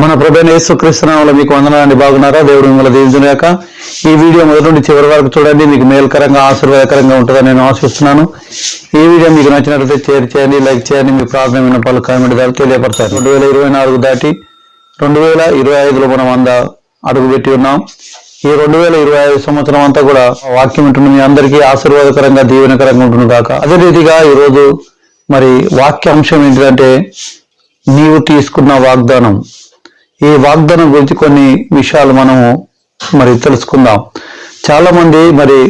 మన ప్రభుత్వ యేసుక్రీస్తునామలో మీకు వందనాన్ని బాగున్నారా? దేవుడు మిమ్మల్ని దీవించుగాక ఈ వీడియో మొదటి నుండి చివరి వరకు చూడండి మీకు మేల్కరంగా ఆశీర్వాదకరంగా ఉంటుందని నేను ఆశిస్తున్నాను. ఈ వీడియో మీకు నచ్చినట్లయితే షేర్ చేయండి లైక్ చేయండి. మీ ప్రార్థన విన్నపాలు కామెంట్ ద్వారా తెలియపడతారు రెండు వేల ఇరవై నాలుగు దాటి రెండు వేల ఇరవై ఐదులో మనం వంద అడుగు పెట్టి ఉన్నాం. ఈ రెండు వేల ఇరవై ఐదు సంవత్సరం అంతా కూడా వాక్యం ఉంటుంది మీ అందరికీ ఆశీర్వాదకరంగా దీవెనకరంగా ఉంటుంది కాక అదే రీతిగా ఈరోజు మరి వాక్య అంశం ఏంటంటే నీవు తీసుకున్న వాగ్దానం. ఈ వాగ్దానం గురించి కొన్ని విషయాలు మనము మరి తెలుసుకుందాం. చాలామంది మరి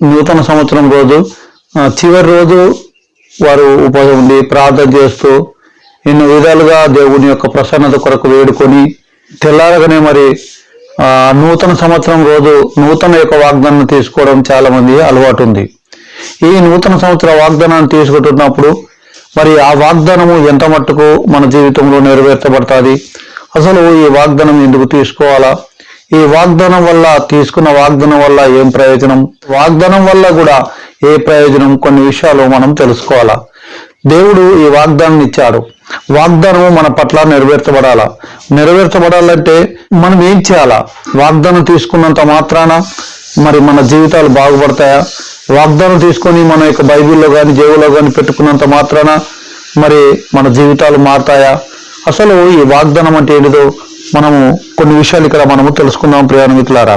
నూతన సంవత్సరం రోజు చివరి రోజు వారు ఉపాధి ఉండి ప్రార్థన చేస్తూ ఎన్నో విధాలుగా దేవుని యొక్క ప్రసన్నత కొరకు వేడుకొని తెల్లారగానే మరి నూతన సంవత్సరం రోజు నూతన యొక్క వాగ్దానం తీసుకోవడం చాలామంది అలవాటు ఉంది ఈ నూతన సంవత్సర వాగ్దానాన్ని తీసుకుంటున్నప్పుడు మరి ఆ వాగ్దానము ఎంత మట్టుకు మన జీవితంలో నెరవేర్చబడుతుంది? అసలు ఈ వాగ్దానం ఎందుకు తీసుకోవాలా? ఈ వాగ్దానం వల్ల తీసుకున్న వాగ్దానం వల్ల ఏం ప్రయోజనం? వాగ్దానం వల్ల కూడా ఏ ప్రయోజనం? కొన్ని విషయాలు మనం తెలుసుకోవాలా? దేవుడు ఈ వాగ్దానం ఇచ్చాడు. వాగ్దానము మన పట్ల నెరవేర్చబడాలా? నెరవేర్చబడాలంటే మనం ఏం చేయాలా? వాగ్దానం తీసుకున్నంత మాత్రాన మరి మన జీవితాలు బాగుపడతాయా? వాగ్దానం తీసుకొని మన యొక్క బైబిల్లో కానీ జేబులో కానీ పెట్టుకున్నంత మాత్రాన మరి మన జీవితాలు మారుతాయా? అసలు ఈ వాగ్దానం అంటే ఏంటిదో మనము కొన్ని విషయాలు ఇక్కడ మనము తెలుసుకుందాం ప్రయాణమిత్రులారా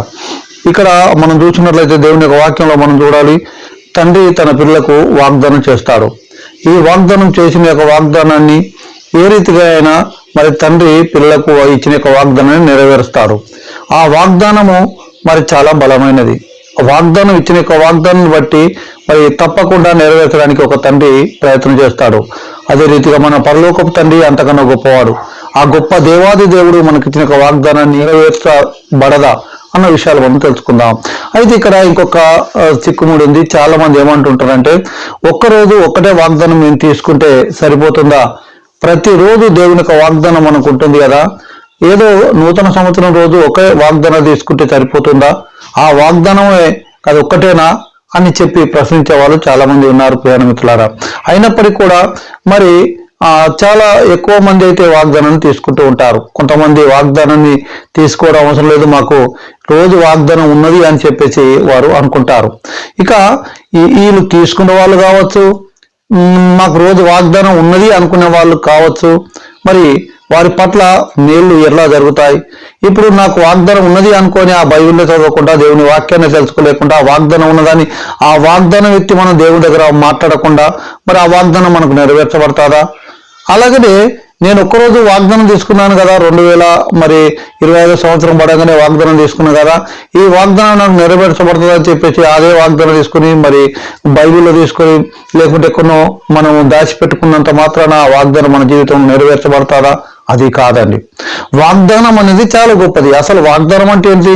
ఇక్కడ మనం చూసినట్లయితే దేవుని యొక్క వాక్యంలో మనం చూడాలి తండ్రి తన పిల్లలకు వాగ్దానం చేస్తాడు. ఈ వాగ్దానం చేసిన యొక్క వాగ్దానాన్ని ఏ రీతిగా అయినా మరి తండ్రి పిల్లలకు ఇచ్చిన యొక్క వాగ్దానాన్ని నెరవేరుస్తాడు. ఆ వాగ్దానము మరి చాలా బలమైనది. వాగ్దానం ఇచ్చిన యొక్క వాగ్దానాన్ని బట్టి మరి తప్పకుండా నెరవేర్చడానికి ఒక తండ్రి ప్రయత్నం చేస్తాడు. అదే రీతిగా మన పరలోకపు తండ్రి అంతకన్నా గొప్పవాడు. ఆ గొప్ప దేవాది దేవుడు మనకిచ్చిన ఒక వాగ్దానాన్ని నెరవేర్చబడదా అన్న విషయాలు మనం తెలుసుకుందాం. అయితే ఇక్కడ ఇంకొక చిక్కుముడి ఉంది. చాలా మంది ఏమంటుంటారంటే ఒక్కరోజు ఒక్కటే వాగ్దానం మేము తీసుకుంటే సరిపోతుందా? ప్రతిరోజు దేవుని యొక్క వాగ్దానం మనకు ఉంటుంది కదా. ఏదో నూతన సంవత్సరం రోజు ఒకే వాగ్దానం తీసుకుంటే సరిపోతుందా? ఆ వాగ్దానమే అది ఒక్కటేనా అని చెప్పి ప్రశ్నించే వాళ్ళు చాలా మంది ఉన్నారు ప్రయాణ మిత్రులారా. అయినప్పటికీ కూడా మరి చాలా ఎక్కువ మంది అయితే వాగ్దానాన్ని తీసుకుంటూ ఉంటారు. కొంతమంది వాగ్దానాన్ని తీసుకోవడం అవసరం లేదు మాకు రోజు వాగ్దానం ఉన్నది అని చెప్పేసి వారు అనుకుంటారు. ఇక ఈ- వీళ్ళు తీసుకున్న వాళ్ళు కావచ్చు మాకు రోజు వాగ్దానం ఉన్నది అనుకునే వాళ్ళు కావచ్చు మరి వారి పట్ల మేళ్ళు ఎలా జరుగుతాయి. ఇప్పుడు నాకు వాగ్దానం ఉన్నది అనుకొని ఆ బైబిల్లో చదవకుండా దేవుని వాక్యాన్ని తెలుసుకోలేకుండా ఆ వాగ్దానం ఉన్నదని ఆ వాగ్దానం ఎత్తి మనం దేవుని దగ్గర మాట్లాడకుండా మరి ఆ వాగ్దానం మనకు నెరవేర్చబడతాదా? అలాగనే నేను ఒక్కరోజు వాగ్దానం తీసుకున్నాను కదా రెండు వేల మరి ఇరవై ఐదో సంవత్సరం పడగానే వాగ్దానం తీసుకున్నాను కదా ఈ వాగ్దానం నాకు నెరవేర్చబడుతుంది అని చెప్పేసి అదే వాగ్దానం తీసుకుని మరి బైబిల్లో తీసుకొని లేకుంటే ఎక్కడో మనం దాచిపెట్టుకున్నంత మాత్రాన ఆ వాగ్దానం మన జీవితం నెరవేర్చబడతారా అది కాదండి. వాగ్దానం అనేది చాలా గొప్పది. అసలు వాగ్దానం అంటే ఏంటి?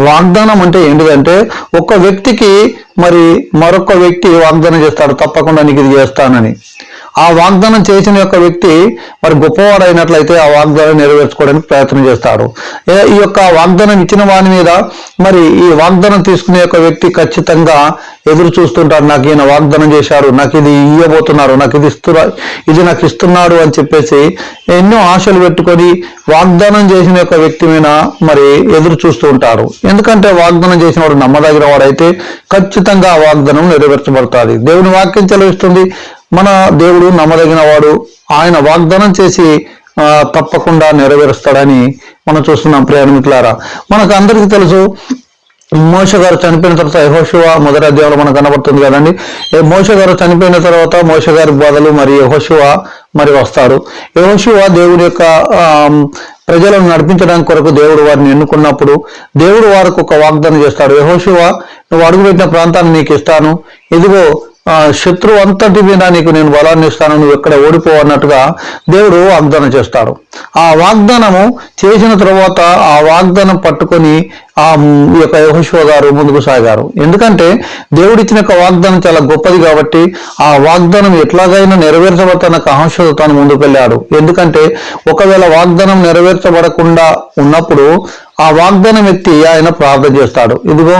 వాగ్దానం అంటే ఏంటిదంటే ఒక వ్యక్తికి మరి మరొక వ్యక్తి వాగ్దానం చేస్తాడు తప్పకుండా నీకు ఇది చేస్తానని. ఆ వాగ్దానం చేసిన యొక్క వ్యక్తి మరి గొప్పవాడైనట్లయితే ఆ వాగ్దానం నెరవేర్చుకోవడానికి ప్రయత్నం చేస్తాడు. ఈ యొక్క వాగ్దానం ఇచ్చిన వాని మీద మరి ఈ వాగ్దానం తీసుకునే యొక్క వ్యక్తి ఖచ్చితంగా ఎదురు చూస్తుంటాడు. నాకు ఈయన వాగ్దానం చేశాడు నాకు ఇది ఇవ్వబోతున్నారు నాకు ఇది ఇస్తున్నా ఇది నాకు ఇస్తున్నాడు అని చెప్పేసి ఎన్నో ఆశలు పెట్టుకొని వాగ్దానం చేసిన యొక్క వ్యక్తి మీద మరి ఎదురు చూస్తూ ఉంటారు. ఎందుకంటే వాగ్దానం చేసిన వాడు నమ్మదగిన వాడైతే ఖచ్చితంగా ఆ వాగ్దానం నెరవేర్చబడుతుంది. దేవుని వాక్యం చెలవిస్తుంది మన దేవుడు నమ్మదగిన వాడు ఆయన వాగ్దానం చేసి తప్పకుండా నెరవేరుస్తాడని మనం చూస్తున్నాం ప్రయాణికులారా మనకు అందరికీ తెలుసు మోష గారు చనిపోయిన తర్వాత యహోశివ మొదటి అధ్యాయంలో మనకు కనబడుతుంది కదండి. మోష గారు చనిపోయిన తర్వాత మోష గారి బదులు మరి యహోశివ మరి వస్తారు. యహోశివ దేవుడి యొక్క ప్రజలను నడిపించడానికి కొరకు దేవుడు వారిని ఎన్నుకున్నప్పుడు దేవుడు వారికి ఒక వాగ్దానం చేస్తాడు. యహోశివ నువ్వు అడుగుపెట్టిన ప్రాంతాన్ని నీకు ఇస్తాను. ఇదిగో శత్రువు అంతటి మీద నీకు నేను బలాన్ని ఇస్తాను నువ్వు ఎక్కడ ఓడిపో అన్నట్టుగా దేవుడు వాగ్దానం చేస్తాడు. ఆ వాగ్దానము చేసిన తర్వాత ఆ వాగ్దానం పట్టుకొని ఆ ఈ యొక్క యహోశివ గారు ముందుకు సాగారు. ఎందుకంటే దేవుడిచ్చిన యొక్క వాగ్దానం చాలా గొప్పది కాబట్టి ఆ వాగ్దానం ఎట్లాగైనా నెరవేర్చబడుతున్న అహంశతో తాను ముందుకు వెళ్ళాడు. ఎందుకంటే ఒకవేళ వాగ్దానం నెరవేర్చబడకుండా ఉన్నప్పుడు ఆ వాగ్దానం వ్యక్తి ఆయన ప్రార్థన చేస్తాడు? ఇదిగో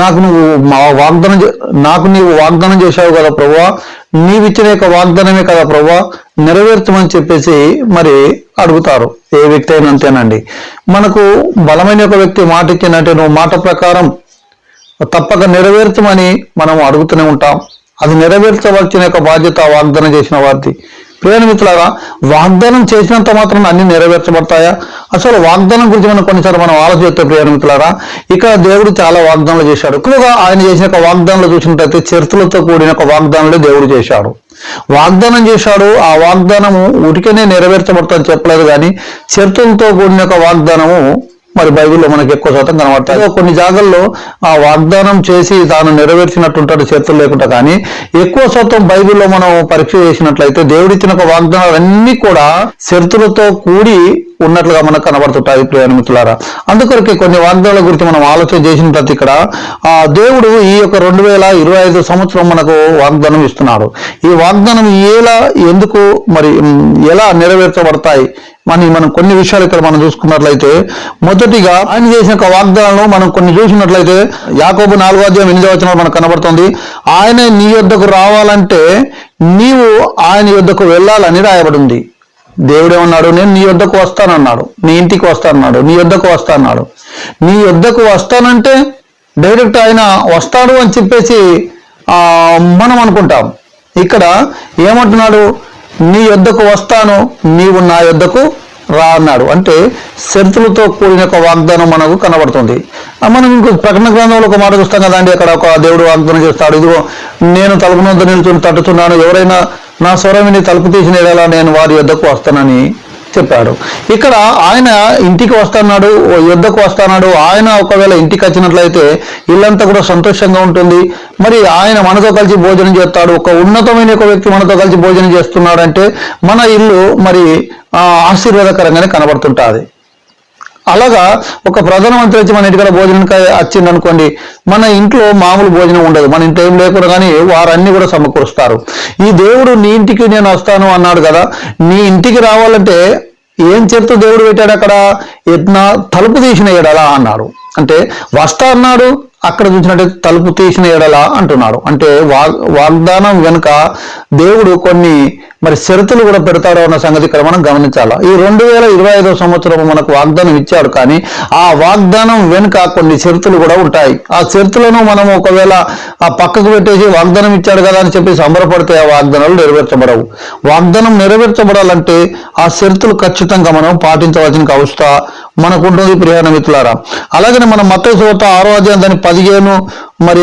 నాకు నువ్వు మా వాగ్దానం నాకు నీవు వాగ్దానం చేశావు కదా ప్రభా నీవిచ్చిన యొక్క వాగ్దానమే కదా ప్రభా నెరవేర్చమని చెప్పేసి మరి అడుగుతారు. ఏ వ్యక్తి అయినా అంతేనండి. మనకు బలమైన ఒక వ్యక్తి మాట ఇచ్చిందంటే నువ్వు మాట ప్రకారం తప్పక నెరవేర్చమని మనం అడుగుతూనే ఉంటాం. అది నెరవేర్చవలసిన యొక్క బాధ్యత వాగ్దానం చేసిన వారిది. ప్రియమైన మిత్రులారా వాగ్దానం చేసినంత మాత్రం అన్ని నెరవేర్చబడతాయా? అసలు వాగ్దానం గురించి మనం కొన్నిసార్లు మనం ఆలోచిస్తే ప్రియమైన మిత్రులారా ఇక్కడ దేవుడు చాలా వాగ్దానాలు చేశాడు. ఎక్కువగా ఆయన చేసిన ఒక వాగ్దానాలు చూసినట్టయితే చరిత్రలతో కూడిన ఒక వాగ్దానాలు దేవుడు చేశాడు. వాగ్దానం చేశాడు ఆ వాగ్దానము ఉటికనే నెరవేర్చబడతాని చెప్పలేదు కానీ చరిత్రలతో కూడిన ఒక వాగ్దానము మరి బైబిల్లో మనకి ఎక్కువ శాతం కనబడతాయి. కొన్ని జాగాల్లో ఆ వాగ్దానం చేసి తాను నెరవేర్చినట్టుంటాడు చేతులు లేకుండా. కానీ ఎక్కువ శాతం బైబిల్లో మనం పరీక్ష చేసినట్లయితే దేవుడిచ్చిన ఒక వాగ్దానాలన్నీ కూడా షరతులతో కూడి ఉన్నట్లుగా మనకు కనబడుతుంటాయి ప్రియమైన అందుకొరకే కొన్ని వాగ్దానాల గురించి మనం ఆలోచన చేసిన ప్రతి ఇక్కడ ఆ దేవుడు ఈ యొక్క రెండు వేల ఇరవై ఐదు సంవత్సరం మనకు వాగ్దానం ఇస్తున్నాడు. ఈ వాగ్దానం ఎలా ఎందుకు మరి ఎలా నెరవేర్చబడతాయి? మన మనం కొన్ని విషయాలు ఇక్కడ మనం చూసుకున్నట్లయితే మొదటిగా ఆయన చేసిన ఒక వాగ్దానాలను మనం కొన్ని చూసినట్లయితే యాకోబు నాలుగో అధ్యాయం ఎనిమిదో వచ్చిన మనకు కనబడుతుంది ఆయన నీ యొద్దకు రావాలంటే నీవు ఆయన యొద్దకు వెళ్ళాలని రాయబడింది దేవుడే ఉన్నాడు నేను నీ వద్దకు వస్తానన్నాడు నీ ఇంటికి వస్తానన్నాడు నీ వద్దకు వస్తానన్నాడు. నీ వద్దకు వస్తానంటే డైరెక్ట్ ఆయన వస్తాడు అని చెప్పేసి మనం అనుకుంటాం. ఇక్కడ ఏమంటున్నాడు? నీ యొద్దకు వస్తాను నీవు నా యొద్దకు రా అన్నాడు. అంటే షరతులతో కూడిన ఒక వాగ్దానం మనకు కనబడుతుంది. మనం ఇంకో ప్రకటన గ్రంథంలో ఒక మాట చూస్తాం కదండి అక్కడ ఒక దేవుడు వాగ్దానం చేస్తాడు. ఇదిగో నేను తలుపు నొద్ద నిల్చుని తట్టుతున్నాను ఎవరైనా నా స్వరమిని తలుపు తీసిన ఎడలా నేను వారి యొద్దకు వస్తానని చెప్పాడు. ఇక్కడ ఆయన ఇంటికి వస్తున్నాడు ఓ యుద్ధకు వస్తున్నాడు. ఆయన ఒకవేళ ఇంటికి వచ్చినట్లయితే ఇల్లంతా కూడా సంతోషంగా ఉంటుంది. మరి ఆయన మనతో కలిసి భోజనం చేస్తాడు. ఒక ఉన్నతమైన ఒక వ్యక్తి మనతో కలిసి భోజనం చేస్తున్నాడంటే మన ఇల్లు మరి ఆశీర్వాదకరంగానే కనబడుతుంటుంది. అలాగా ఒక ప్రధానమంత్రి వచ్చి మన ఇంటికి భోజనానికి వచ్చింది అనుకోండి మన ఇంట్లో మామూలు భోజనం ఉండదు. మన ఇంట్లో ఏం లేకుండా కానీ వారన్నీ కూడా సమకూరుస్తారు. ఈ దేవుడు నీ ఇంటికి నేను వస్తాను అన్నాడు కదా నీ ఇంటికి రావాలంటే ఏం చేత దేవుడు పెట్టాడు అక్కడ? ఎట్నా తలుపు తీసిన ఎడలా అన్నారు అంటే వస్తా అన్నాడు అక్కడ చూసినట్టయితే తలుపు తీసిన ఎడల అంటున్నాడు. అంటే వాగ్ వాగ్దానం వెనుక దేవుడు కొన్ని మరి షరతులు కూడా పెడతాడు అన్న సంగతి ఇక్కడ మనం గమనించాలి? ఈ రెండు వేల ఇరవై ఐదో సంవత్సరం మనకు వాగ్దానం ఇచ్చాడు కానీ ఆ వాగ్దానం వెనుక కొన్ని షరతులు కూడా ఉంటాయి. ఆ షరతులను మనం ఒకవేళ ఆ పక్కకు పెట్టేసి వాగ్దానం ఇచ్చాడు కదా అని చెప్పి సంబరపడితే ఆ వాగ్దానాలు నెరవేర్చబడవు. వాగ్దానం నెరవేర్చబడాలంటే ఆ షరతులు ఖచ్చితంగా మనం పాటించవలసిన అవస్థ మనకు ఉంటుంది ప్రియాణ మిత్రులారా. అలాగనే మనం మత చోట ఆరో అధ్యాయం దాని పదిహేను మరి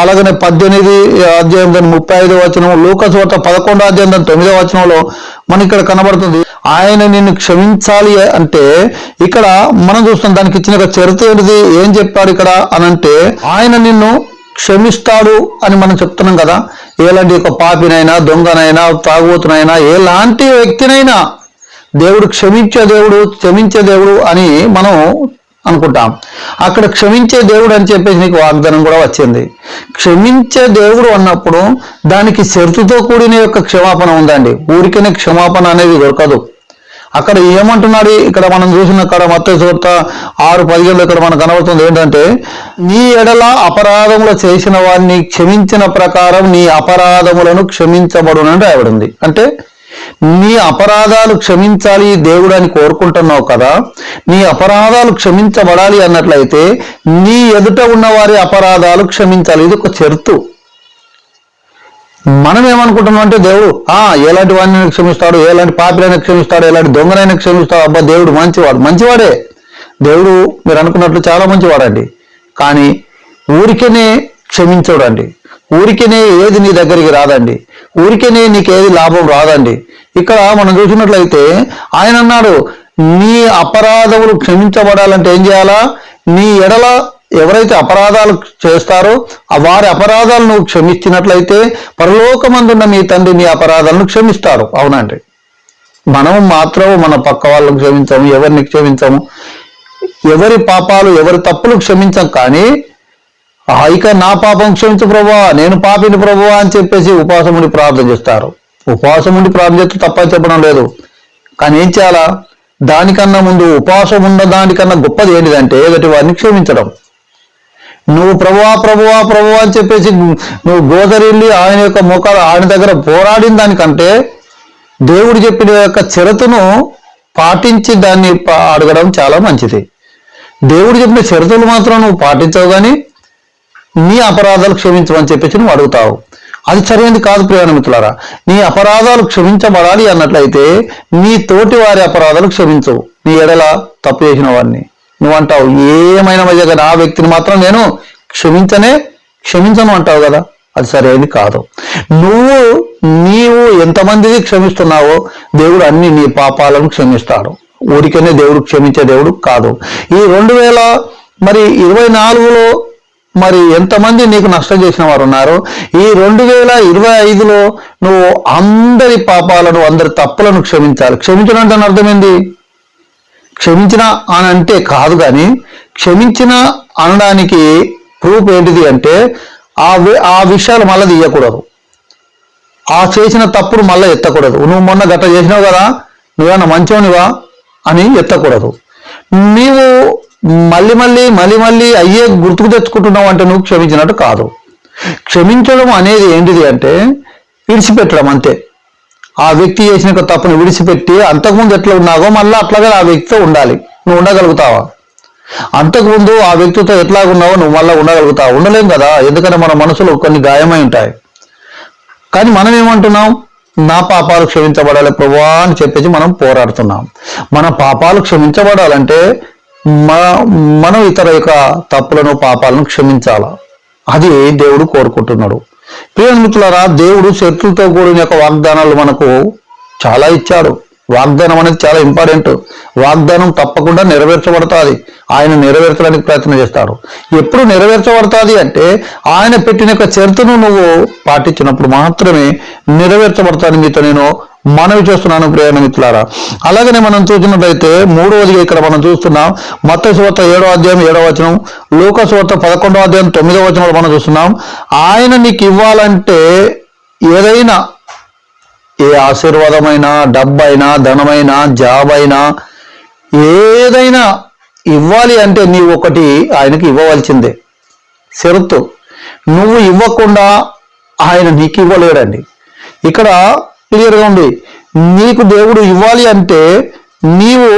అలాగనే పద్దెనిమిది అధ్యాయం దాని ముప్పై ఐదో వచనం లూక చోట పదకొండో అధ్యాయం దాని తొమ్మిదో వచనంలో మనకి ఇక్కడ కనబడుతుంది. ఆయన నిన్ను క్షమించాలి అంటే ఇక్కడ మనం చూస్తున్నాం దానికి ఇచ్చిన ఒక చరిత్ర ఏంటిది ఏం చెప్పాడు ఇక్కడ అనంటే ఆయన నిన్ను క్షమిస్తాడు అని మనం చెప్తున్నాం కదా. ఎలాంటి ఒక పాపినైనా దొంగనైనా తాగుబోతునైనా ఎలాంటి వ్యక్తినైనా దేవుడు క్షమించే దేవుడు క్షమించే దేవుడు అని మనం అనుకుంటాం. అక్కడ క్షమించే దేవుడు అని చెప్పేసి నీకు వాగ్దానం కూడా వచ్చింది. క్షమించే దేవుడు అన్నప్పుడు దానికి షరతుతో కూడిన యొక్క క్షమాపణ ఉందండి. ఊరికనే క్షమాపణ అనేది దొరకదు. అక్కడ ఏమంటున్నాడు? ఇక్కడ మనం చూసిన అక్కడ మొత్తం చోట ఆరు పదిహేడు ఇక్కడ మనకు కనబడుతుంది ఏంటంటే నీ ఎడల అపరాధములు చేసిన వారిని క్షమించిన ప్రకారం నీ అపరాధములను క్షమించబడునని రాయబడింది. అంటే నీ అపరాధాలు క్షమించాలి దేవుడు అని కోరుకుంటున్నావు కదా నీ అపరాధాలు క్షమించబడాలి అన్నట్లయితే నీ ఎదుట ఉన్న వారి అపరాధాలు క్షమించాలి. ఇది ఒక చెరుతు. మనం ఏమనుకుంటున్నాం అంటే దేవుడు ఆ ఎలాంటి వాడిని క్షమిస్తాడు ఎలాంటి పాపిలైనా క్షమిస్తాడు ఎలాంటి దొంగనైనా క్షమిస్తాడు. అబ్బా దేవుడు మంచివాడు మంచివాడే. దేవుడు మీరు అనుకున్నట్లు చాలా మంచివాడండి. కానీ ఊరికనే క్షమించడండి. ఊరికనే ఏది నీ దగ్గరికి రాదండి. ఊరికనే నీకేది లాభం రాదండి. ఇక్కడ మనం చూసినట్లయితే ఆయన అన్నాడు నీ అపరాధములు క్షమించబడాలంటే ఏం చేయాలా? నీ ఎడల ఎవరైతే అపరాధాలు చేస్తారో ఆ వారి అపరాధాలు నువ్వు క్షమించినట్లయితే పరలోకమందున్న మీ తండ్రి నీ అపరాధాలను క్షమిస్తారు. అవునండి. మనం మాత్రం మన పక్క వాళ్ళకు క్షమించము ఎవరిని క్షమించము. ఎవరి పాపాలు ఎవరి తప్పులు క్షమించం కానీ ఇక నా పాపం క్షమించు ప్రభువా నేను పాపిని ప్రభువా అని చెప్పేసి ఉపవాసం ప్రార్థన చేస్తారు. ఉపవాసం ప్రార్థన చేస్తే తప్పని చెప్పడం లేదు. కానీ ఏం చేయాలా? దానికన్నా ముందు ఉపవాసం ఉన్న దానికన్నా గొప్పది ఏంటిదంటే ఎదుటి వారిని క్షమించడం. నువ్వు ప్రభువా ప్రభువా ప్రభువా అని చెప్పేసి నువ్వు గోదరిల్లి ఆయన యొక్క ముఖాలు ఆయన దగ్గర పోరాడిన దానికంటే దేవుడు చెప్పిన యొక్క చిరతను పాటించి దాన్ని అడగడం చాలా మంచిది. దేవుడు చెప్పిన షరతులు మాత్రం నువ్వు పాటించవు కానీ నీ అపరాధాలు క్షమించమని చెప్పేసి నువ్వు అడుగుతావు. అది సరైనది కాదు ప్రయాణమిత్రులారా నీ అపరాధాలు క్షమించబడాలి అన్నట్లయితే నీ తోటి వారి అపరాధాలు క్షమించవు నీ ఎడల తప్పు చేసిన వాడిని. నువ్వు అంటావు ఏమైనా మధ్య నా వ్యక్తిని మాత్రం నేను క్షమించనే క్షమించను అంటావు కదా. అది సరైనది కాదు. నువ్వు నీవు ఎంతమందికి క్షమిస్తున్నావో దేవుడు అన్ని నీ పాపాలను క్షమిస్తాడు. ఊరికనే దేవుడు క్షమించే దేవుడు కాదు. ఈ రెండు వేల మరి ఇరవై నాలుగులో మరి ఎంతమంది నీకు నష్టం చేసిన వారు ఉన్నారు? ఈ రెండు వేల ఇరవై ఐదులో నువ్వు అందరి పాపాలను అందరి తప్పులను క్షమించాలి. క్షమించడం అంటే అర్థమైంది క్షమించిన అని అంటే కాదు కానీ క్షమించిన అనడానికి ప్రూఫ్ ఏంటిది అంటే ఆ వి- ఆ విషయాలు మళ్ళీ తీయకూడదు. ఆ చేసిన తప్పును మళ్ళీ ఎత్తకూడదు. నువ్వు మొన్న గట్ట చేసినావు కదా నువ్వేమన్నా మంచోనివా అని ఎత్తకూడదు. నీవు మళ్ళీ మళ్ళీ మళ్ళీ మళ్ళీ అయ్యే గుర్తుకు తెచ్చుకుంటున్నావు అంటే నువ్వు క్షమించినట్టు కాదు. క్షమించడం అనేది ఏంటిది అంటే విడిచిపెట్టడం అంతే. ఆ వ్యక్తి చేసిన తప్పును విడిచిపెట్టి అంతకుముందు ఎట్లా ఉన్నావో మళ్ళీ అట్లాగే ఆ వ్యక్తితో ఉండాలి. నువ్వు ఉండగలుగుతావా? అంతకుముందు ఆ వ్యక్తితో ఎట్లా ఉన్నావో నువ్వు మళ్ళీ ఉండగలుగుతావు? ఉండలేం కదా? ఎందుకంటే మన మనసులో కొన్ని గాయమై ఉంటాయి. కానీ మనం ఏమంటున్నాం? నా పాపాలు క్షమించబడాలి ప్రభువా అని చెప్పేసి మనం పోరాడుతున్నాం. మన పాపాలు క్షమించబడాలంటే మన మనం ఇతర యొక్క తప్పులను పాపాలను క్షమించాల? అది దేవుడు కోరుకుంటున్నాడు. ప్రియమిత్రులారా దేవుడు శత్రులతో కూడిన యొక్క వాగ్దానాలు మనకు చాలా ఇచ్చాడు. వాగ్దానం అనేది చాలా ఇంపార్టెంట్. వాగ్దానం తప్పకుండా నెరవేర్చబడుతుంది. ఆయన నెరవేర్చడానికి ప్రయత్నం చేస్తాడు. ఎప్పుడు నెరవేర్చబడుతుంది అంటే ఆయన పెట్టిన యొక్క చరిత్రను నువ్వు పాటించినప్పుడు మాత్రమే నెరవేర్చబడతాను మీతో నేను మనవి చేస్తున్నాను ప్రియాణ మిత్రులారా. అలాగనే మనం చూసినట్లయితే మూడవదిగా ఇక్కడ మనం చూస్తున్నాం మత్త సువార్త ఏడో అధ్యాయం ఏడవ వచనం లోక సువార్త పదకొండో అధ్యాయం తొమ్మిదో వచనం మనం చూస్తున్నాం ఆయన నీకు ఇవ్వాలంటే ఏదైనా ఏ ఆశీర్వాదమైనా డబ్బైనా ధనమైనా జాబ్ అయినా ఏదైనా ఇవ్వాలి అంటే నీవు ఒకటి ఆయనకి ఇవ్వవలసిందే. షరతు. నువ్వు ఇవ్వకుండా ఆయన నీకు ఇవ్వలేడండి. ఇక్కడ క్లియర్గా ఉంది. నీకు దేవుడు ఇవ్వాలి అంటే నీవు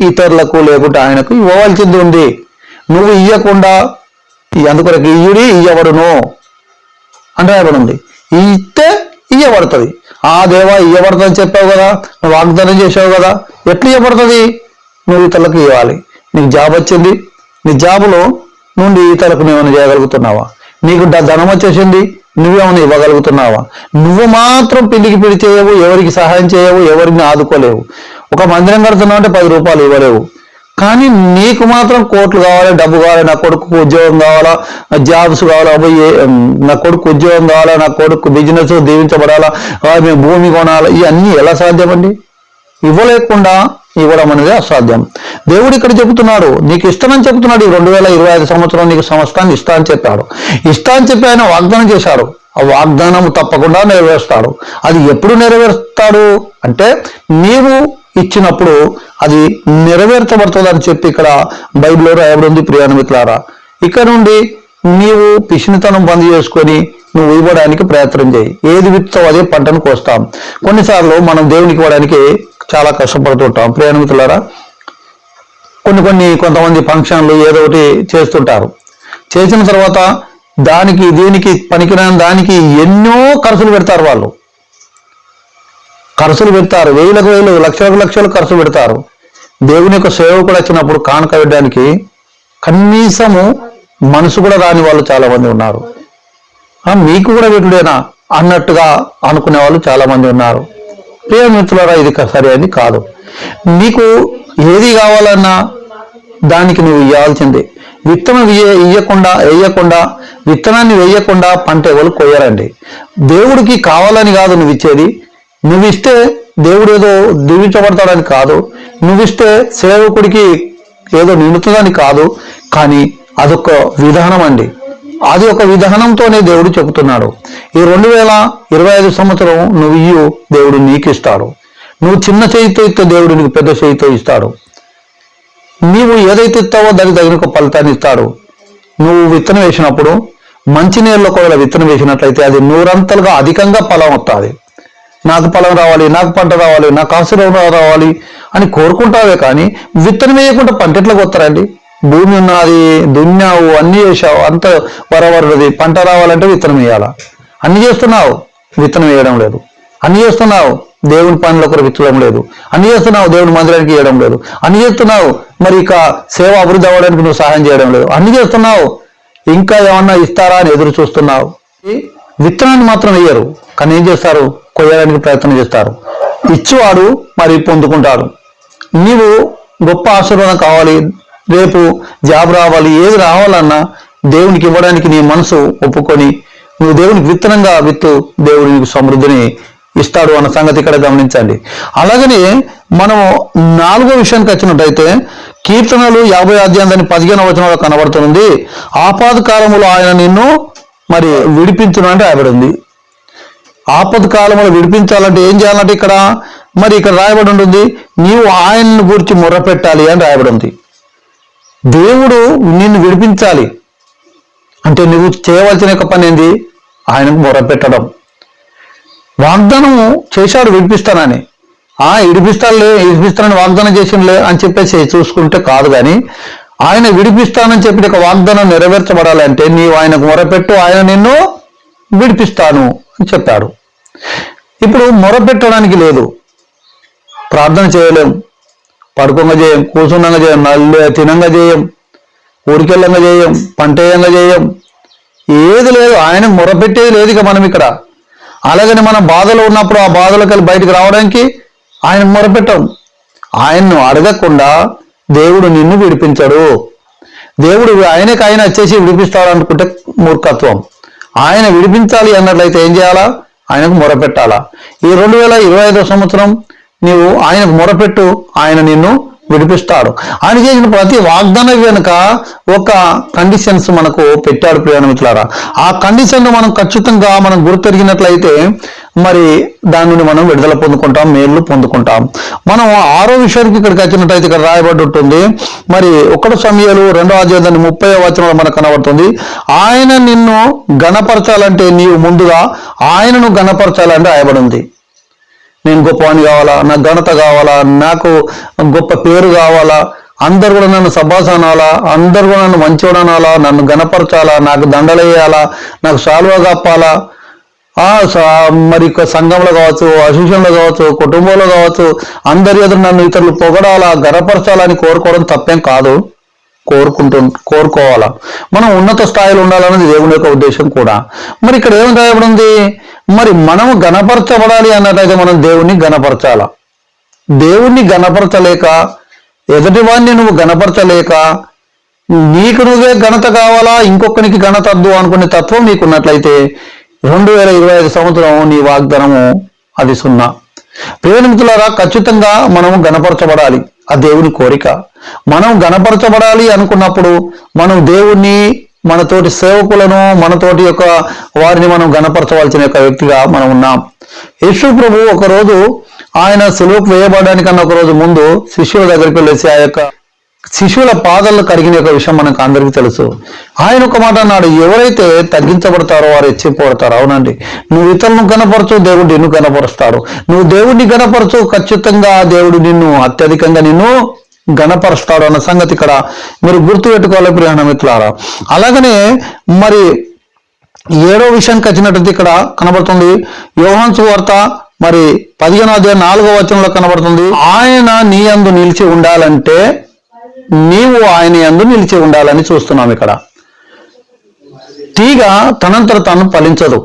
ఇతరులకు లేకుంటే ఆయనకు ఇవ్వవలసింది ఉంది. నువ్వు ఇవ్వకుండా అందుకొరకు ఇయ్యుడి ఇయ్యబడును అంటే రాయబడి ఉంది ఇస్తే ఇయ్యబడుతుంది. ఆ దేవా ఇయ్యబడుతుందని అని చెప్పావు కదా నువ్వు వాగ్దానం చేసావు కదా ఎట్లా ఇయ్యబడుతుంది? నువ్వు ఇతరులకు ఇవ్వాలి. నీకు జాబ్ వచ్చింది నీ జాబులో నుండి ఇతరులకు నువ్వు చేయగలుగుతున్నావా? నీకు ధనం వచ్చేసింది నువ్వేమైనా ఇవ్వగలుగుతున్నావా? నువ్వు మాత్రం పెళ్ళికి పెళ్ళి చేయవు ఎవరికి సహాయం చేయవు ఎవరిని ఆదుకోలేవు. ఒక మందిరం కడుతున్నావు అంటే పది రూపాయలు ఇవ్వలేవు. కానీ నీకు మాత్రం కోట్లు కావాలి డబ్బు కావాలి నా కొడుకు ఉద్యోగం కావాలా జాబ్స్ కావాలా అబ్బాయి నా కొడుకు ఉద్యోగం కావాలా నా కొడుకు బిజినెస్ దీవించబడాలా మేము భూమి కొనాలా ఇవన్నీ ఎలా సాధ్యమండి? ఇవ్వలేకుండా ఇవ్వడం అనేది అసాధ్యం. దేవుడు ఇక్కడ చెబుతున్నాడు నీకు ఇస్తానని చెబుతున్నాడు ఈ రెండు వేల ఇరవై ఐదు సంవత్సరం నీకు సంవత్సరాన్ని ఇస్తా అని చెప్పాడు. ఇస్తా అని చెప్పి ఆయన వాగ్దానం చేశాడు. ఆ వాగ్దానం తప్పకుండా నెరవేరుస్తాడు. అది ఎప్పుడు నెరవేరుస్తాడు? అంటే నీవు ఇచ్చినప్పుడు అది నెరవేర్చబడుతుంది అని చెప్పి ఇక్కడ బైబిల్లో రాయబడి ఉంది? ప్రియాణ ఇక్కడ నుండి నీవు పిసినితనం బంద్ చేసుకొని నువ్వు ఇవ్వడానికి ప్రయత్నం చేయి. ఏది విత్తావు అదే పంటను కోస్తాం. కొన్నిసార్లు మనం దేవునికి ఇవ్వడానికి చాలా కష్టపడుతుంటాం ప్రియాణ కొన్ని కొన్ని కొంతమంది ఫంక్షన్లు ఏదో ఒకటి చేస్తుంటారు. చేసిన తర్వాత దానికి దీనికి పనికిరాని దానికి ఎన్నో ఖర్చులు పెడతారు వాళ్ళు. ఖర్చులు పెడతారు. వేలకు వేలు లక్షలకు లక్షలు ఖర్చు పెడతారు. దేవుని యొక్క సేవకుడు వచ్చినప్పుడు కానుక పెట్టడానికి కనీసము మనసు కూడా రాని వాళ్ళు చాలామంది ఉన్నారు. మీకు కూడా వీటిలేనా అన్నట్టుగా అనుకునే వాళ్ళు చాలామంది ఉన్నారు. ప్రియ మిత్రులారా ఇది సరే అని కాదు. నీకు ఏది కావాలన్నా దానికి నువ్వు ఇవ్వాల్సిందే విత్తనం ఇయ్యకుండా వేయకుండా విత్తనాన్ని వేయకుండా పంట ఎవరు కొయ్యరండి. దేవుడికి కావాలని కాదు నువ్వు ఇచ్చేది. నువ్వు ఇస్తే దేవుడు ఏదో దీవించబడతాడని కాదు. నువ్వు ఇస్తే సేవకుడికి ఏదో నిండుతుందని కాదు. కానీ అదొక విధానం అండి. అది ఒక విధానంతోనే దేవుడు చెబుతున్నాడు. ఈ రెండు వేల ఇరవై ఐదు సంవత్సరం నువ్వు ఇయ్యు దేవుడు నీకు ఇస్తాడు. నువ్వు చిన్న చేయితో ఇస్తే దేవుడు నీకు పెద్ద చేయితో ఇస్తాడు. నీవు ఏదైతే ఇస్తావో దానికి తగిన ఒక ఫలితాన్ని ఇస్తాడు. నువ్వు విత్తనం వేసినప్పుడు మంచి నీళ్ళు ఒకవేళ విత్తనం వేసినట్లయితే అది నూరంతలుగా అధికంగా ఫలం వస్తుంది నాకు ఫలం రావాలి నాకు పంట రావాలి నాకు ఆశీర్వాదం రావాలి అని కోరుకుంటావే కానీ విత్తనం వేయకుండా పంట ఎట్లా కొత్తారండి భూమి ఉన్నది దున్నావు అన్ని చేసావు అంత వరవరది. పంట రావాలంటే విత్తనం వేయాలా? అన్ని చేస్తున్నావు విత్తనం వేయడం లేదు. అన్ని చేస్తున్నావు దేవుని పనుల కొరకు విత్తడం లేదు. అన్ని చేస్తున్నావు దేవుని మందిరానికి ఇవ్వడం లేదు. అన్ని చేస్తున్నావు మరి ఇక సేవ అభివృద్ధి అవ్వడానికి నువ్వు సహాయం చేయడం లేదు. అన్ని చేస్తున్నావు ఇంకా ఏమన్నా ఇస్తారా అని ఎదురు చూస్తున్నావు. విత్తనాన్ని మాత్రం వేయరు. కానీ ఏం చేస్తారు? కొయ్యడానికి ప్రయత్నం చేస్తారు. ఇచ్చేవాడు మరి పొందుకుంటాడు. నీవు గొప్ప ఆశీర్వాదం కావాలి. రేపు జాబ్ రావాలి ఏది రావాలన్నా దేవునికి ఇవ్వడానికి నీ మనసు ఒప్పుకొని నువ్వు దేవునికి విత్తనంగా విత్తు దేవుడు నీకు సమృద్ధిని ఇస్తాడు అన్న సంగతి ఇక్కడ గమనించండి. అలాగనే మనం నాలుగో విషయానికి వచ్చినట్టయితే కీర్తనలు యాభై అధ్యాయం దాని పదిహేను వచనంలో కనబడుతుంది ఆపాద కాలములో ఆయన నిన్ను మరి విడిపించును అంటే రాయబడింది ఆపద కాలంలో విడిపించాలంటే ఏం చేయాలంటే ఇక్కడ మరి ఇక్కడ రాయబడి ఉంటుంది నీవు ఆయనను గురించి మొర్రపెట్టాలి అని రాయబడి ఉంది. దేవుడు నిన్ను విడిపించాలి. అంటే నువ్వు చేయవలసిన యొక్క పని ఏంది? ఆయనకు మొరపెట్టడం వాగ్దానము చేశాడు విడిపిస్తానని. ఆ విడిపిస్తానులే విడిపిస్తానని వాగ్దానం చేసినలే అని చెప్పేసి చూసుకుంటే కాదు కానీ ఆయన విడిపిస్తానని చెప్పిన ఒక వాగ్దానం నెరవేర్చబడాలంటే నీవు ఆయనకు మొరపెట్టు ఆయన నిన్ను విడిపిస్తాను అని చెప్పాడు. ఇప్పుడు మొరపెట్టడానికి లేదు. ప్రార్థన చేయలేము పడుకోంగా చేయం కూర్చుండంగా చేయం నల్లు తినంగా చేయం ఊరికెళ్ళంగా చేయం పంటేయంగా చేయం ఏది లేదు ఆయన మొరపెట్టేది లేదు ఇక మనం ఇక్కడ. అలాగని మనం బాధలో ఉన్నప్పుడు ఆ బాధలోకి వెళ్ళి బయటకు రావడానికి ఆయన మొరపెట్టం ఆయన్ను అడగకుండా దేవుడు నిన్ను విడిపించడు. దేవుడు ఆయనకి ఆయన వచ్చేసి విడిపిస్తాడు అనుకుంటే మూర్ఖత్వం. ఆయన విడిపించాలి అన్నట్లయితే ఏం చేయాలా? ఆయనకు మొరపెట్టాలా? ఈ రెండు వేల ఇరవై ఐదో సంవత్సరం నీవు ఆయనకు మొరపెట్టు ఆయన నిన్ను విడిపిస్తాడు. ఆయన చేసిన ప్రతి వాగ్దానం వెనుక ఒక కండిషన్స్ మనకు పెట్టాడు ప్రియాణమిత్రులారా ఆ కండిషన్ మనం ఖచ్చితంగా మనం గుర్తెరిగినట్లయితే మరి దాని నుండి మనం విడుదల పొందుకుంటాం మేలు పొందుకుంటాం. మనం ఆరో విషయానికి ఇక్కడికి వచ్చినట్టయితే ఇక్కడ రాయబడి ఉంటుంది. మరి ఒకటి సమయాలు రెండో అధ్యాయం ముప్పై వచనంలో మనకు కనబడుతుంది. ఆయన నిన్ను గణపరచాలంటే నీవు ముందుగా ఆయనను గణపరచాలంటే రాయబడి ఉంది. నేను గొప్పవాణి కావాలా? నాకు ఘనత కావాలా? నాకు గొప్ప పేరు కావాలా? అందరు కూడా నన్ను సభాసనాలా? అందరు కూడా నన్ను మంచివాడు అనాలా నన్ను గణపరచాలా నాకు దండలేయాలా నాకు సాల్వా కప్పాలా మరి సంఘంలో కావచ్చు అసోసియేషన్లో కావచ్చు కుటుంబంలో కావచ్చు అందరి ఎదురు నన్ను ఇతరులు పొగడాలా గణపరచాలని కోరుకోవడం తప్పేం కాదు. కోరుకుంటూ కోరుకోవాలా? మనం ఉన్నత స్థాయిలో ఉండాలన్నది దేవుని యొక్క ఉద్దేశం కూడా. మరి ఇక్కడ ఏం రాయబడింది? మరి మనము గణపరచబడాలి అన్నట్టయితే మనం దేవుణ్ణి గణపరచాలా? దేవుణ్ణి గణపరచలేక ఎదుటివాడిని నువ్వు గణపరచలేక నీకు నువ్వే ఘనత కావాలా? ఇంకొకరికి ఘనత వద్దు అనుకునే తత్వం నీకున్నట్లయితే రెండు వేల ఇరవై ఐదు సంవత్సరం నీ వాగ్దానము అది సున్నా. ప్రేమితులారా ఖచ్చితంగా మనము గణపరచబడాలి. ఆ దేవుని కోరిక. మనం గణపరచబడాలి అనుకున్నప్పుడు మనం దేవుణ్ణి మనతోటి సేవకులను మనతోటి యొక్క వారిని మనం గణపరచవలసిన యొక్క వ్యక్తిగా మనం ఉన్నాం. యేసు ప్రభు ఒకరోజు ఆయన సెలవుకు వేయబడడానికన్నా ఒక రోజు ముందు శిష్యుల దగ్గరికి వెళ్ళేసి ఆ యొక్క శిశువుల పాదాలు కరిగిన యొక్క విషయం మనకు అందరికీ తెలుసు. ఆయన ఒక మాట అన్నాడు ఎవరైతే తగ్గించబడతారో వారు హెచ్చిపోడతారు అవునండి. నువ్వు ఇతరులను గనపరచు దేవుడు నిన్ను గనపరుస్తాడు నువ్వు దేవుడిని గణపరచు ఖచ్చితంగా దేవుడు నిన్ను అత్యధికంగా నిన్ను గణపరుస్తాడు అన్న సంగతి ఇక్కడ మీరు గుర్తు పెట్టుకోవాలి ప్రియాణ మిత్రులారా. అలాగనే మరి ఏడో విషయానికి వచ్చినట్టు ఇక్కడ కనబడుతుంది. యోహాన్ వార్త మరి పదిహేనో అధ్యాయ నాలుగో వచనంలో కనబడుతుంది. ఆయన నీ అందు నిలిచి ఉండాలంటే నీవు ఆయన యందు నిలిచి ఉండాలని చూస్తున్నాం ఇక్కడ. తీగ తనంతట తాను ఫలించదు.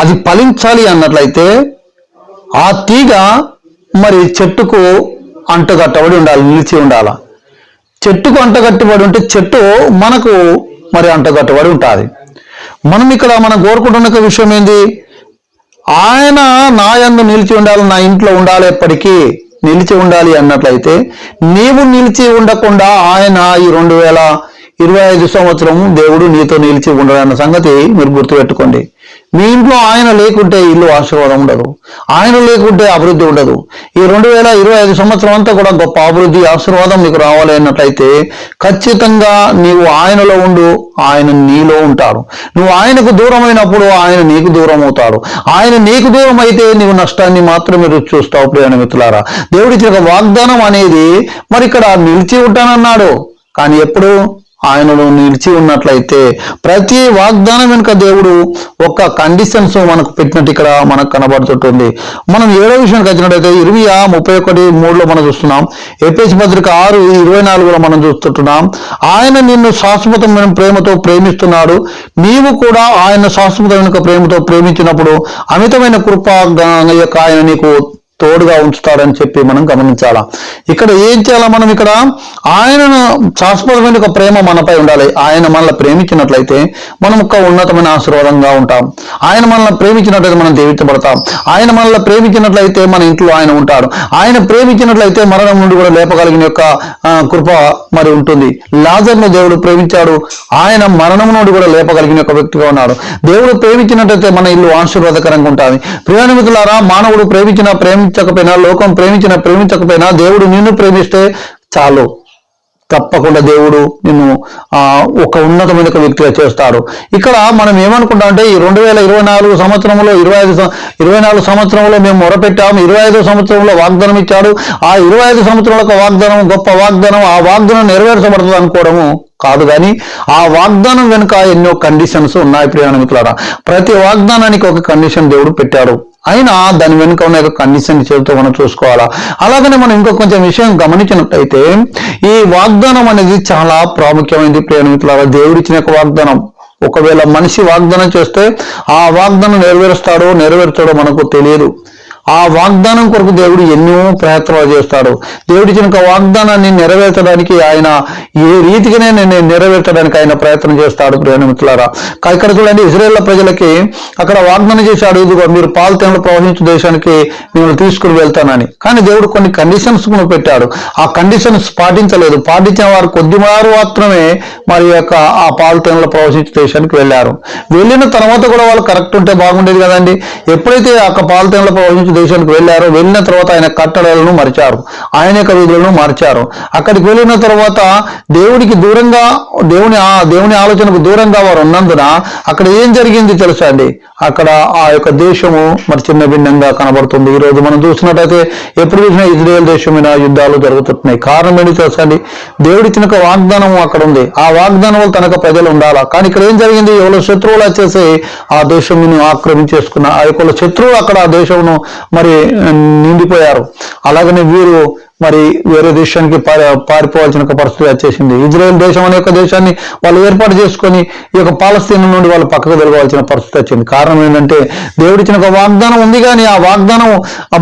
అది ఫలించాలి అన్నట్లయితే ఆ తీగ మరి చెట్టుకు అంటుకట్టబడి ఉండాలి నిలిచి ఉండాల. చెట్టుకు అంటగట్టుబడి ఉంటే చెట్టు మనకు మరి అంటగట్టుబడి ఉంటుంది. మనం ఇక్కడ మనం కోరుకుంటున్న విషయం ఏంది? ఆయన నా యందు నిలిచి ఉండాలి నా ఇంట్లో ఉండాలి ఎప్పటికీ నిలిచి ఉండాలి అన్నట్లయితే నీవు నిలిచి ఉండకుండా ఆయన ఈ రెండు వేల ఇరవై ఐదు సంవత్సరం దేవుడు నీతో నిలిచి ఉండడన్న సంగతి మీరు గుర్తుపెట్టుకోండి. మీ ఇంట్లో ఆయన లేకుంటే ఇల్లు ఆశీర్వాదం ఉండదు. ఆయన లేకుంటే అభివృద్ధి ఉండదు. ఈ రెండు వేల ఇరవై ఐదు సంవత్సరం అంతా కూడా గొప్ప అభివృద్ధి ఆశీర్వాదం నీకు రావాలి అన్నట్లయితే ఖచ్చితంగా నీవు ఆయనలో ఉండు ఆయన నీలో ఉంటాడు. నువ్వు ఆయనకు దూరమైనప్పుడు ఆయన నీకు దూరం అవుతాడు ఆయన నీకు దూరం అయితే నీవు నష్టాన్ని మాత్రమే రుచి చూస్తావు ప్రియణ మిత్రులారా. దేవుడిచ్చిన వాగ్దానం అనేది మరి ఇక్కడ నిలిచి ఉంటానన్నాడు. కానీ ఎప్పుడు? ఆయనలో నిలిచి ఉన్నట్లయితే ప్రతి వాగ్దానం వెనుక దేవుడు ఒక కండిషన్స్ మనకు పెట్టినట్టు ఇక్కడ మనకు కనబడుతుంటుంది. మనం ఏడో విషయానికి వచ్చినట్టయితే ఇరవై ముప్పై ఒకటి మూడులో మనం చూస్తున్నాం. ఏపీఎస్ పత్రిక ఆరు ఇరవై నాలుగులో మనం చూస్తుంటున్నాం. ఆయన నిన్ను శాశ్వతమైన ప్రేమతో ప్రేమిస్తున్నాడు. నీవు కూడా ఆయన శాశ్వతమైన వెనుక ప్రేమతో ప్రేమించినప్పుడు అమితమైన కృప యొక్క ఆయన నీకు తోడుగా ఉంచుతాడని చెప్పి మనం గమనించాలా? ఇక్కడ ఏం చేయాలా మనం ఇక్కడ? ఆయనను శాశ్వతమైన ఒక ప్రేమ మనపై ఉండాలి. ఆయన మనల్ని ప్రేమించినట్లయితే మనం ఒక ఉన్నతమైన ఆశీర్వాదంగా ఉంటాం. ఆయన మనల్ని ప్రేమించినట్లయితే మనం దీవించబడతాం. ఆయన మనల్ని ప్రేమించినట్లయితే మన ఇంట్లో ఆయన ఉంటాడు. ఆయన ప్రేమించినట్లయితే మరణం నుండి కూడా లేపగలిగిన యొక్క కృప మరి ఉంటుంది. లాజర్ను దేవుడు ప్రేమించాడు. ఆయన మరణం నుండి కూడా లేపగలిగిన ఒక వ్యక్తిగా ఉన్నాడు. దేవుడు ప్రేమించినట్లయితే మన ఇల్లు ఆశీర్వాదకరంగా ఉంటుంది. ప్రియానిమితులారా మానవుడు ప్రేమించిన ప్రేమ ప్రేమించకపోయినా లోకం ప్రేమించిన ప్రేమించకపోయినా దేవుడు నిన్ను ప్రేమిస్తే చాలు. తప్పకుండా దేవుడు నిన్ను ఒక ఉన్నతమైన వ్యక్తిగా చేస్తాడు. ఇక్కడ మనం ఏమనుకుంటాం అంటే ఈ రెండు వేల ఇరవై నాలుగు సంవత్సరంలో ఇరవై ఐదు ఇరవై నాలుగు సంవత్సరంలో మేము మొరపెట్టాము. ఇరవై ఐదు సంవత్సరంలో వాగ్దానం ఇచ్చాడు. ఆ ఇరవై ఐదు సంవత్సరంలో ఒక వాగ్దానం గొప్ప వాగ్దానం ఆ వాగ్దానం నెరవేర్చబడుతుంది అనుకోవడము కాదు కానీ ఆ వాగ్దానం వెనుక ఎన్నో కండిషన్స్ ఉన్నాయి ప్రియాణ మిత్రులారా. ప్రతి వాగ్దానానికి ఒక కండిషన్ దేవుడు పెట్టాడు. అయినా దాని వెనుక ఉన్న యొక్క కండిషన్ చేతితో మనం చూసుకోవాలా? అలాగనే మనం ఇంకో కొంచెం విషయం గమనించినట్లయితే ఈ వాగ్దానం అనేది చాలా ప్రాముఖ్యమైనది ప్రియాణ మిత్రులారా. దేవుడిచ్చిన యొక్క వాగ్దానం. ఒకవేళ మనిషి వాగ్దానం చేస్తే ఆ వాగ్దానం నెరవేరుస్తాడో నెరవేర్చాడో మనకు తెలియదు. ఆ వాగ్దానం కొరకు దేవుడు ఎన్నో ప్రయత్నాలు చేస్తాడు. దేవుడిచ్చిన వాగ్దానాన్ని నెరవేర్చడానికి ఆయన ఏ రీతిగానే నేను నెరవేర్చడానికి ఆయన ప్రయత్నం చేస్తాడు ప్రియమిత్రులారా. ఇక్కడ చూడండి ఇజ్రాయేల్ ప్రజలకి అక్కడ వాగ్దానం చేశాడు ఇదిగో మీరు పాలతీనలు ప్రవహించే దేశానికి మిమ్మల్ని తీసుకుని వెళ్తానని. కానీ దేవుడు కొన్ని కండిషన్స్ పెట్టాడు. ఆ కండిషన్స్ పాటించలేదు. పాటించిన వారు కొద్దిమారు మాత్రమే మరి యొక్క ఆ పాలతీనలు ప్రవహించే దేశానికి వెళ్ళారు. వెళ్ళిన తర్వాత కూడా వాళ్ళు కరెక్ట్ ఉంటే బాగుండేది కదండి. ఎప్పుడైతే ఆ పాలతీనలు ప్రవహించు దేశానికి వెళ్ళారు. వెళ్ళిన తర్వాత ఆయన కట్టడలను మరిచారు. ఆయన యొక్క విధులను మార్చారు. అక్కడికి వెళ్ళిన తర్వాత దేవుడికి దూరంగా దేవుని ఆ దేవుని ఆలోచనకు దూరంగా వారు ఉన్నందున అక్కడ ఏం జరిగింది తెలుసా అండి? అక్కడ ఆ యొక్క దేశము మరి చిన్న భిన్నంగా కనబడుతుంది. ఈ రోజు మనం చూసినట్టయితే ఎప్పుడు చూసినా ఇజ్రాయెల్ దేశం మీద యుద్ధాలు జరుగుతున్నాయి. కారణం ఏంటి తెలుసా అండి? దేవుడిచ్చిన ఒక వాగ్దానం అక్కడ ఉంది. ఆ వాగ్దానం వల్ల తనకు ప్రజలు ఉండాలా? కానీ ఇక్కడ ఏం జరిగింది? ఎవరో శత్రువులు వచ్చేసి ఆ దేశమును ఆక్రమించేసుకున్న ఆ యొక్క శత్రువులు అక్కడ ఆ దేశమును మరి నిండిపోయారు. అలాగనే వీరు మరి వేరే దేశానికి పారి పారిపోవాల్సిన ఒక పరిస్థితి వచ్చేసింది. ఇజ్రాయెల్ దేశం అనే ఒక దేశాన్ని వాళ్ళు ఏర్పాటు చేసుకొని ఈ యొక్క పాలస్తీన్ నుండి వాళ్ళు పక్కకు తిరగవలసిన పరిస్థితి వచ్చింది. కారణం ఏంటంటే దేవుడిచ్చిన ఒక వాగ్దానం ఉంది కానీ ఆ వాగ్దానం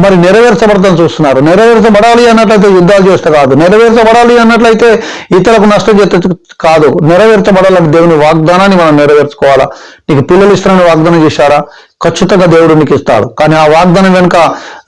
మరి నెరవేర్చబడతాం చూస్తున్నారు. నెరవేర్చబడాలి అన్నట్లయితే యుద్ధాలు చేస్తే కాదు. నెరవేర్చబడాలి అన్నట్లయితే ఇతరులకు నష్టం చేత కాదు. నెరవేర్చబడాలని దేవుని వాగ్దానాన్ని మనం నెరవేర్చుకోవాలా? నీకు పిల్లలు ఇస్తారని వాగ్దానం చేశారా? ఖచ్చితంగా దేవుడు నీకు ఇస్తాడు. కానీ ఆ వాగ్దానం వెనుక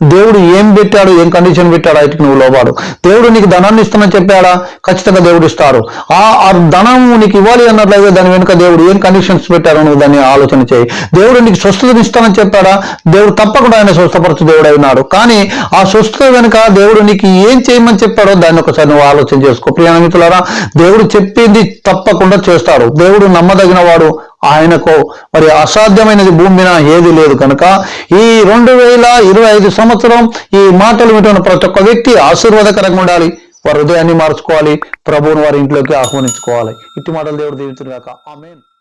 దేవుడు ఏం పెట్టాడు ఏం కండిషన్ పెట్టాడు అయితే నువ్వు లోబాడు. దేవుడు నీకు ధనాన్ని ఇస్తానని చెప్పాడా? ఖచ్చితంగా దేవుడు ఇస్తాడు. ఆ ఆ ధనం నీకు ఇవ్వాలి అన్నట్లయితే దాని వెనుక దేవుడు ఏం కండిషన్స్ పెట్టాడో నువ్వు దాన్ని ఆలోచన చేయి. దేవుడు నీకు స్వస్థతని ఇస్తానని చెప్పాడా? దేవుడు తప్పకుండా ఆయన స్వస్థపరచు దేవుడు అయినాడు. కానీ ఆ స్వస్థత వెనుక దేవుడు నీకు ఏం చేయమని చెప్పాడో దాన్ని ఒకసారి నువ్వు ఆలోచన చేసుకో. ప్రియాణ మిత్రులారా దేవుడు చెప్పింది తప్పకుండా చేస్తాడు. దేవుడు నమ్మదగిన వాడు ఆయనకు. మరి అసాధ్యమైనది భూమి మీద ఏది లేదు కనుక ఈ రెండు వేల ఇరవై ఐదు సంవత్సరం ఈ మాటలు వింటున్న ప్రతి ఒక్క వ్యక్తి ఆశీర్వాదకరంగా ఉండాలి. వారి హృదయాన్ని మార్చుకోవాలి. ప్రభువును వారి ఇంట్లోకి ఆహ్వానించుకోవాలి. ఇట్టి మాటలు దేవుడు దీవించుగాక ఆమెన్.